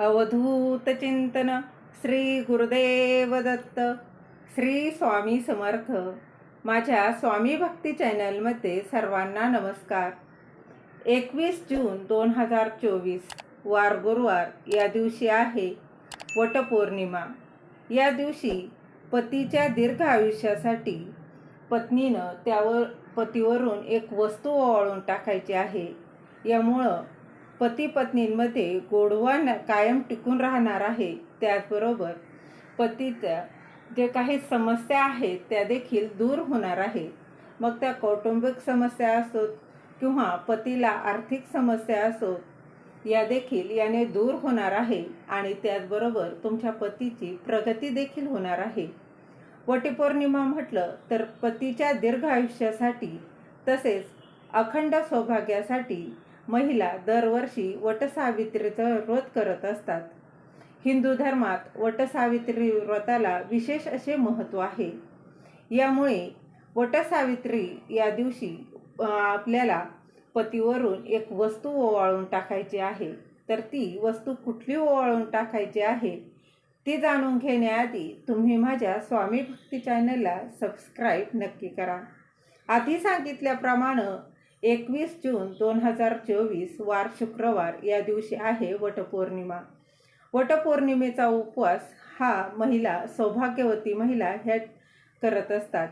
अवधूत चिंतन श्री गुरुदेव दत्त श्री स्वामी समर्थ. माझ्या स्वामी भक्ती चॅनलमध्ये सर्वांना नमस्कार. एकवीस जून दोन हजार चोवीस वार गुरुवार या दिवशी आहे वटपौर्णिमा. या दिवशी पतीच्या दीर्घ आयुष्यासाठी पत्नीनं त्यावर पतीवरून एक वस्तू ओवाळून टाकायची आहे. यामुळं पती पत्नींमध्ये गोडवा न कायम टिकून राहणार आहे. त्याचबरोबर पतीच्या जे काही समस्या आहेत त्या देखील दूर होणार आहे. मग त्या कौटुंबिक समस्या असोत किंवा पतीला आर्थिक समस्या असोत या देखील याने दूर होणार आहे आणि त्याचबरोबर तुमच्या पतीची प्रगती देखील होणार आहे. वटीपौर्णिमा म्हटलं तर पतीच्या दीर्घ आयुष्यासाठी तसेच अखंड सौभाग्यासाठी महिला दरवर्षी वटसावित्रीचं व्रत करत असतात. हिंदू धर्मात वटसावित्री व्रताला विशेष असे महत्त्व आहे. यामुळे वटसावित्री या दिवशी आपल्याला पतीवरून एक वस्तू ओवाळून टाकायची आहे. तर ती वस्तू कुठली ओवाळून टाकायची आहे ती जाणून घेण्याआधी तुम्ही माझ्या स्वामी भक्ती चॅनलला सबस्क्राईब नक्की करा. आधी सांगितल्याप्रमाणे एकवीस जून दोन हजार चोवीस वार शुक्रवार या दिवशी आहे वटपौर्णिमा. वटपौर्णिमेचा उपवास हा महिला सौभाग्यवती महिला ह्या करत असतात.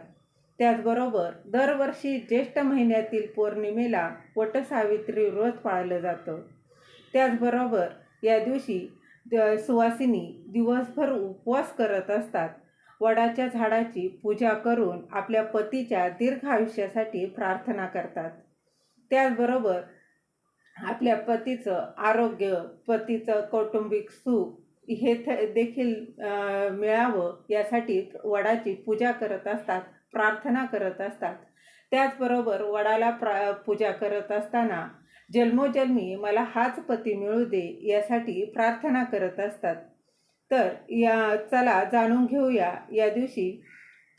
त्याचबरोबर दरवर्षी ज्येष्ठ महिन्यातील पौर्णिमेला वटसावित्री व्रत पाळलं जातं. त्याचबरोबर या दिवशी सुवासिनी दिवसभर उपवास करत असतात. वडाच्या झाडाची पूजा करून आपल्या पतीच्या दीर्घ आयुष्यासाठी प्रार्थना करतात. त्याचबरोबर आपल्या पतीचं आरोग्य पतीचं कौटुंबिक सुख हे थ देखील मिळावं यासाठी वडाची पूजा करत असतात प्रार्थना करत असतात. त्याचबरोबर वडाला प्रा पूजा करत असताना जन्मोजन्मी मला हाच पती मिळू दे यासाठी प्रार्थना करत असतात. तर या चला जाणून घेऊया या दिवशी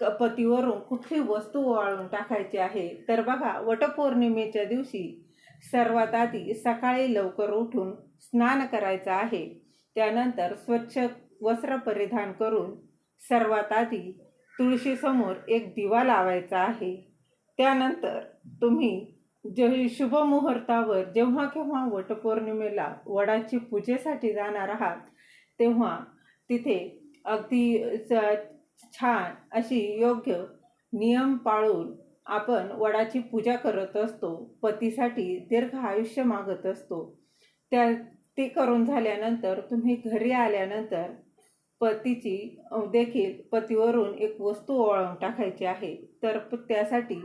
पतीवरून कुठली वस्तू वाळून टाकायची आहे? तर बघा वटपौर्णिमेच्या दिवशी सर्वात आधी सकाळी लवकर उठून स्नान करायचं आहे. त्यानंतर स्वच्छ वस्त्र परिधान करून सर्वात आधी तुळशीसमोर एक दिवा लावायचा आहे. त्यानंतर तुम्ही जे शुभ मुहूर्तावर जेव्हा केव्हा वटपौर्णिमेला वडाची पूजेसाठी जाणार आहात तेव्हा तिथे अगदी च- छान अशी योग्य नियम पाळून आपण वडाची पूजा करत असतो पतीसाठी दीर्घ आयुष्य मागत असतो. त्या ते करून झाल्यानंतर तुम्ही घरी आल्यानंतर पतीची देखील पतीवरून एक वस्तू ओळवून टाकायची आहे. तर प- त्यासाठी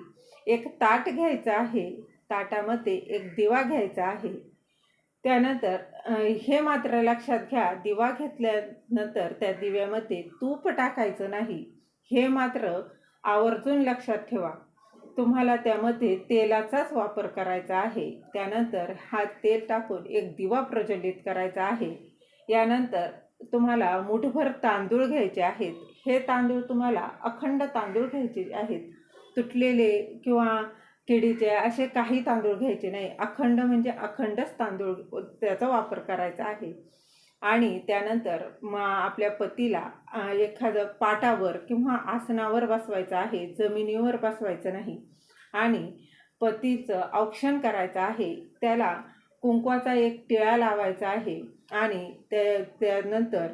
एक ताट घ्यायचं आहे. ताटामध्ये एक दिवा घ्यायचा आहे. त्यानंतर हे मात्र लक्षात घ्या दिवा घेतल्यानंतर त्या दिव्यामध्ये तूप टाकायचं नाही. हे मात्र आवर्जून लक्षात ठेवा. तुम्हाला त्यामध्ये तेलाचाच वापर करायचा आहे. त्यानंतर हा तेल टाकून एक दिवा प्रज्वलित करायचा आहे. यानंतर तुम्हाला मुठभर तांदूळ घ्यायचे आहेत. हे तांदूळ तुम्हाला अखंड तांदूळ घ्यायचे आहेत. तुटलेले किंवा किडीचे असे काही तांदूळ घ्यायचे नाही. अखंड म्हणजे अखंडच तांदूळ त्याचा वापर करायचा आहे. आणि त्यानंतर म आपल्या पतीला एखादं पाटावर किंवा आसनावर बसवायचं आहे जमिनीवर बसवायचं नाही. आणि पतीचं औक्षण करायचं आहे त्याला कुंकवाचा एक टिळा लावायचा आहे आणि त्या त्यानंतर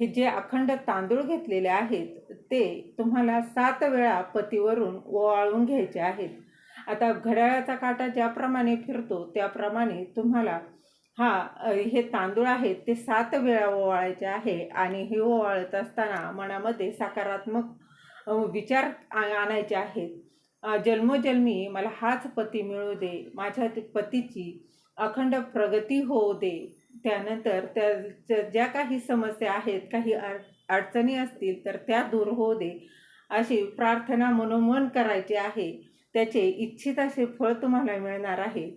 हे जे अखंड तांदूळ घेतलेले आहेत ते तुम्हाला सात वेळा पतीवरून ओवाळून घ्यायचे आहेत. आता घड्याळाचा काटा ज्याप्रमाणे फिरतो त्याप्रमाणे तुम्हाला हा हे तांदूळ आहेत ते सात वेळा ओवाळायचे आहे आणि हे ओवाळत असताना मनामध्ये सकारात्मक विचार आ- आणायचे आहेत. जन्मोजन्मी मला हाच पती मिळू दे माझ्या पतीची अखंड प्रगती होऊ दे. त्यानंतर त्या ज्या- ज्या काही समस्या आहेत काही अड अडचणी असतील तर त्या दूर होऊ दे अशी प्रार्थना मनोमन करायची आहे. त्याचे इच्छित असे फळ तुम्हाला मिळणार आहे.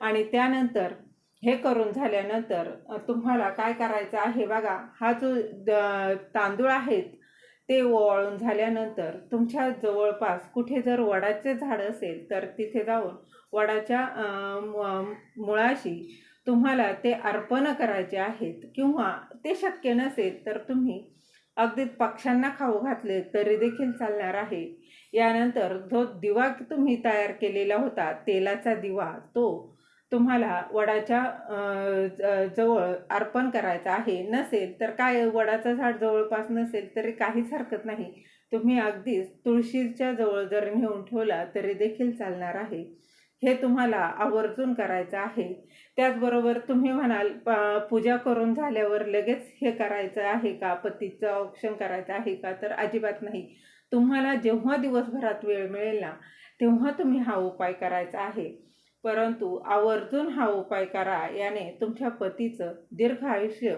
आणि त्यानंतर हे करून झाल्यानंतर तुम्हाला काय करायचं आहे बघा हा जो द- तांदूळ आहेत ते ओवाळून झाल्यानंतर तुमच्या जवळपास कुठे जर वडाचे झाड असेल तर तिथे जाऊन वडाच्या मुळाशी तुम्हाला ते अर्पण करायचे आहेत. किंवा ते शक्य नसेल तर तुम्ही अगदीच पक्ष्यांना खाऊ घातले तरी देखील चालणार आहे. यानंतर जो दिवा तुम्ही तयार केलेला होता तेलाचा दिवा तो तुम्हाला वडाच्या ज- जवळ अर्पण करायचा आहे. नसेल तर काय वडाचं झाड जवळपास नसेल तरी काहीच हरकत नाही. तुम्ही अगदीच तुळशीच्या जवळ जर नेऊन ठेवला तरी देखील चालणार आहे. हे तुम्हाला आवर्जून करायचं आहे. त्याचबरोबर तुम्ही म्हणाल प- पूजा करून झाल्यावर लगेच हे करायचं आहे का? पतीचं औक्षण करायचं आहे का? तर अजिबात नाही. तुम्हाला जेव्हा दिवसभरात वेळ मिळेल ना तेव्हा तुम्ही हा उपाय करायचा आहे. परंतु आवर्जून हा उपाय करा याने तुमच्या पतीचं दीर्घ आयुष्य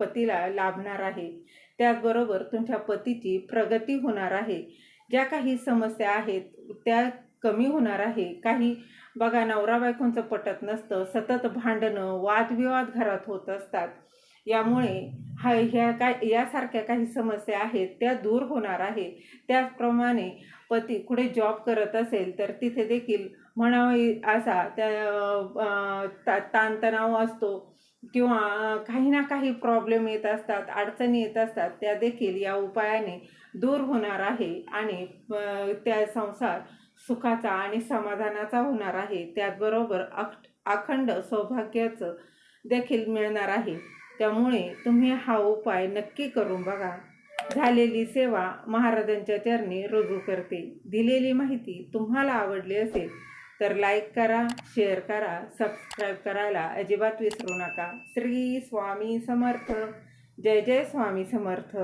पतीला लाभणार आहे. त्याचबरोबर तुमच्या पतीची प्रगती होणार आहे. ज्या काही समस्या आहेत त्या कमी होणार आहे. काही बघा नवरा बायकोंचं पटत नसतं. सतत भांडणं वादविवाद घरात होत असतात. यामुळे हा ह्या काय यासारख्या काही समस्या आहेत त्या दूर होणार आहे त्याचप्रमाणे पती कुठे जॉब करत असेल तर तिथे देखील म्हणावा असा त्या ता ताणतणाव असतो किंवा काही ना काही प्रॉब्लेम येत असतात अडचणी येत असतात त्या देखील या उपायाने दूर होणार आहे आणि त्या संसार सुखाचा आणि समाधानाचा होणार आहे. त्याचबरोबर अख अखंड सौभाग्याचं देखील मिळणार आहे. त्यामुळे तुम्ही हा उपाय नक्की करून बघा. झालेली सेवा महाराजांच्या चरणी रुजू करते. दिलेली माहिती तुम्हाला आवडली असेल तर लाईक करा शेअर करा सबस्क्राईब करायला अजिबात विसरू नका. श्री स्वामी समर्थ. जय जय स्वामी समर्थ.